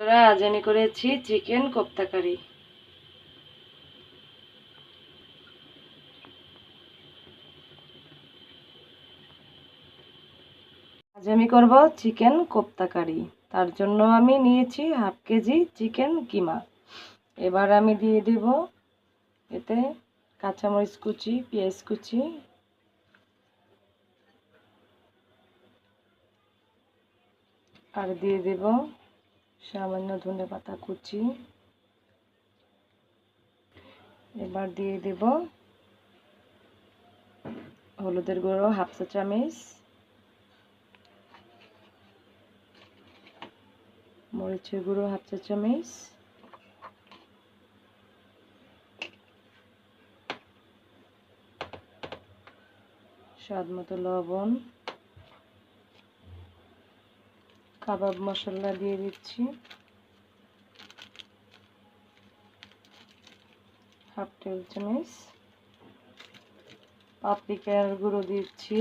বন্ধুরা, আজ আমি করেছি চিকেন কোপ্তা কারি আজ আমি করব চিকেন কোপ্তা কারি তার জন্য আমি নিয়েছি হাফ কেজি চিকেন কিমা। এবার আমি দিয়ে দেব এতে কাঁচামরিচ কুচি পেঁয়াজ কুচি। আর দিয়ে দেব সামান্য ধনে পাতা কুচি। এবার দিয়ে দেব হলুদের গুঁড়ো হাফ চা চামচ, মরিচের গুঁড়ো হাফ চা চামচ স্বাদ মতো লবণ কাবাব মশলা দিয়ে দিচ্ছি। হাফ টেবিল চামচ। পাপরিকার গুঁড়ো দিচ্ছি।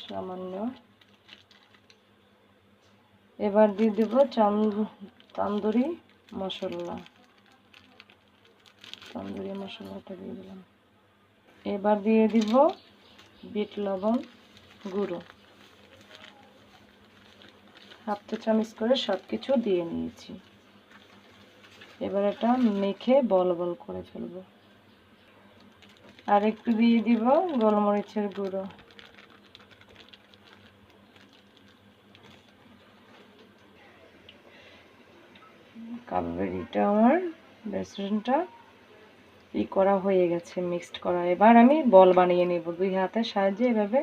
সামান্য। এবার দিয়ে দেব তান্দুরি মশলা। তান্দুরি মশলাটা দিয়ে দিলাম। এবার দিয়ে দিব বিট লবণ গুঁড়ো। হাফ চা চামচ করে সব কিছু দিয়ে নিয়েছি। এবার এটা মেখে বল বল করে ফেলব আর একটু দিয়ে দিব গোলমরিচের গুঁড়ো। কাবেরিটা আমার বেসনটা ই করা হয়ে গেছে, মিক্সড করা। এবার আমি বল বানিয়ে নেব। দুই হাতের সাহায্যে এভাবে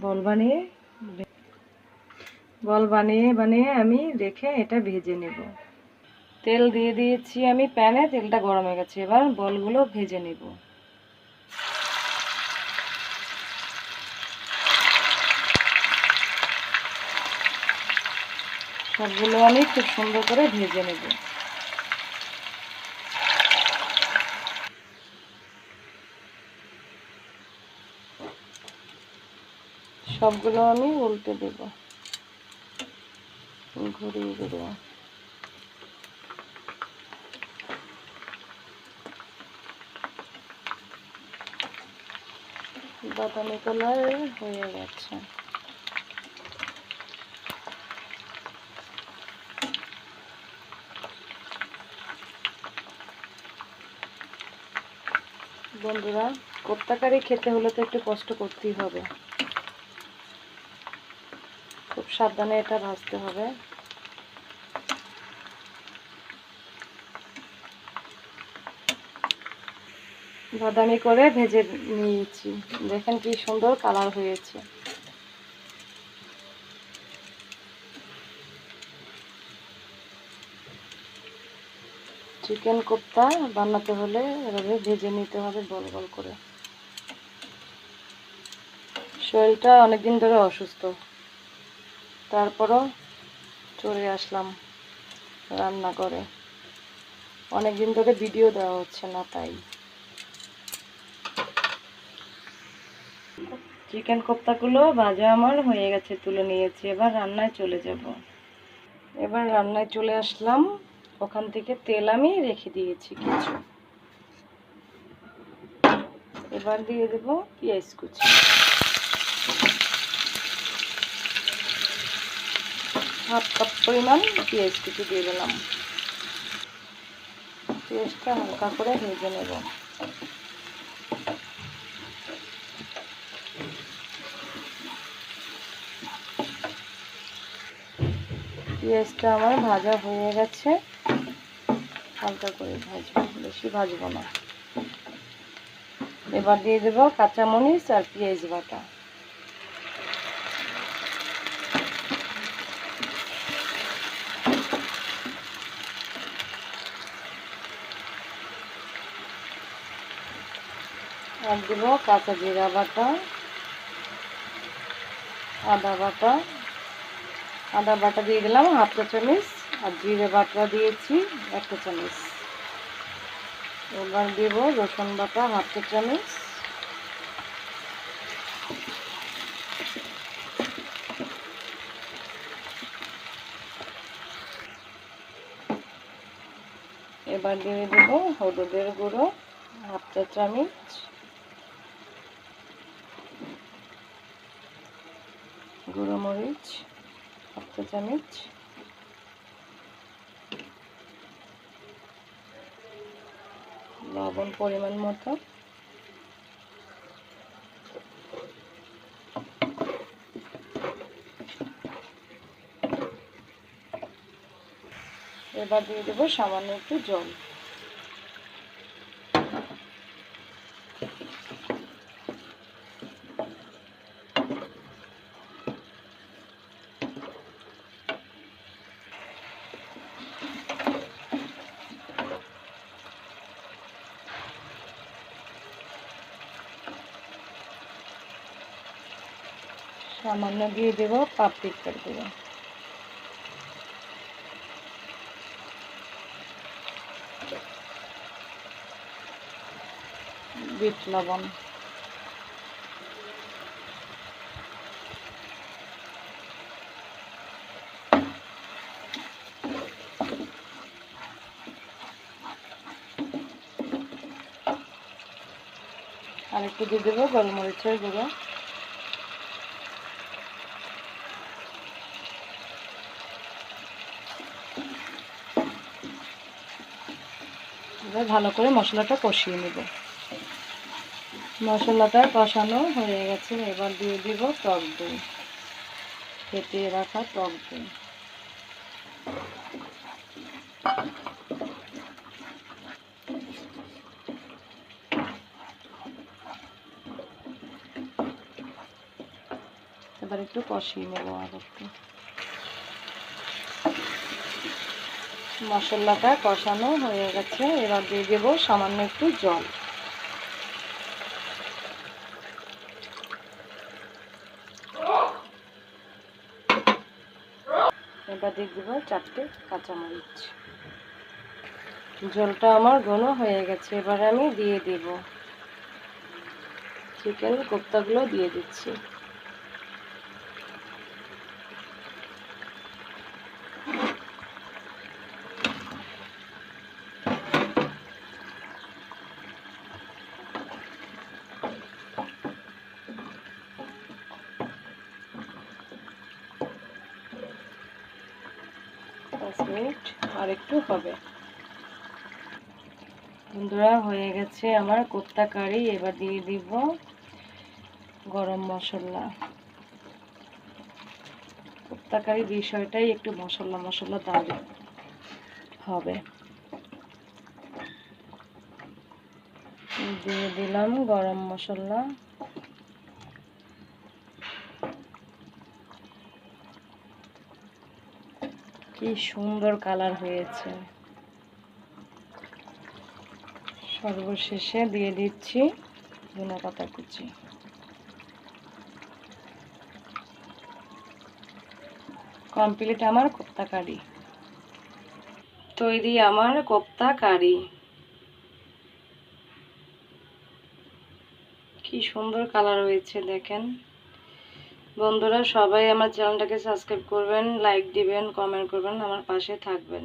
বল বানিয়ে বল বানিয়ে বানিয়ে আমি রেখে এটা ভেজে নেব। তেল দিয়ে দিয়েছি আমি প্যানে, তেলটা গরম হয়ে গেছে। এবার বলগুলো ভেজে নেব। সবগুলো আমি খুব সুন্দর করে ভেজে নেব। সবগুলো আমি উল্টে দেব। ঘুরিয়ে ঘুরিয়ে বাদামি কালার হয়ে গেছে। বন্ধুরা, কোপ্তাকারি খেতে হলে তো একটু কষ্ট করতেই হবে। সাবধানে এটা ভাজতে হবে। বাদামি করে ভেজে নিয়েছি। দেখেন কি সুন্দর কালার হয়েছে। চিকেন কোপ্তা বানাতে হলে এভাবে ভেজে নিতে হবে গোল গোল করে। শরীরটা অনেকদিন ধরে অসুস্থ। তারপরও চলে আসলাম রান্না করে অনেকদিন ধরে ভিডিও দেওয়া হচ্ছে না তাই। চিকেন কোপ্তাগুলো ভাজা আমার হয়ে গেছে তুলে নিয়েছি। এবার রান্নায় চলে যাব। এবার রান্নায় চলে আসলাম। ওখান থেকে তেল আমি রেখে দিয়েছি কিছু। এবার দিয়ে দেবো পেঁয়াজ কুচি। হাফ কাপ পরিমাণ পেঁয়াজ কুচি দিয়ে দিলাম। পেঁয়াজটা হালকা করে ভেজে নেব। পেঁয়াজটা আমার ভাজা হয়ে গেছে। হালকা করে ভাজবো, বেশি ভাজবো না। এবার দিয়ে দেবো কাঁচামরিচ আর পেঁয়াজ বাটা। আর দেব কাঁচা জিরা বাটা, আদা বাটা আদা বাটা দিয়ে দিলাম হাফ চা চামচ আর জিরে বাটা দিয়েছি একটা চামচ এবার দেব রসুন বাটা হাফ চা চামচ এবার দিয়ে দেব হলুদের গুঁড়ো হাফ চা চামচ গুঁড়ো মরিচ হাফ চা চামচ লবণ পরিমাণ মতো। এবার দিয়ে দেবো সামান্য একটু জল। সামান্য দিয়ে দেবো পাপড়িকার গুঁড়ো বিট লবণ। আর দিয়ে দেবো গোলমরিচের গুঁড়ো ভালো করে মশলাটা কষিয়ে নেব। মশলাটা কষানো হয়ে গেছে, এবার দিয়ে দিব টক দই। ফেটিয়ে রাখা টক দই। এবার একটু কষিয়ে নেব আর একটু মশলাটা কষানো হয়ে গেছে। এবার দিয়ে দেবো সামান্য একটু জল। এবার দিয়ে দেবো চারটে কাঁচামরিচ। জলটা আমার ঘন হয়ে গেছে, এবার আমি দিয়ে দেব। চিকেন কোপ্তাগুলো দিয়ে দিচ্ছি। পাঁচ মিনিট, আর একটু হবে। বন্ধুরা, হয়ে গেছে আমার কোপ্তা কারি এবার দিয়ে দিব গরম মশলা। কোপ্তা কারি বিষয়টাই একটু মশলা মশলা দারুণ হবে। দিয়ে দিলাম গরম মশলা। কি সুন্দর কালার হয়েছে। সর্বশেষে দিয়ে দিচ্ছি ধনে পাতা কুচি। কমপ্লিট আমার কোপ্তা কারি। তৈরি আমার কোপ্তা কারি। কি সুন্দর কালার হয়েছে দেখেন। বন্ধুরা সবাই আমার চ্যানেলটাকে সাবস্ক্রাইব করবেন লাইক দিবেন কমেন্ট করবেন আমার পাশে থাকবেন।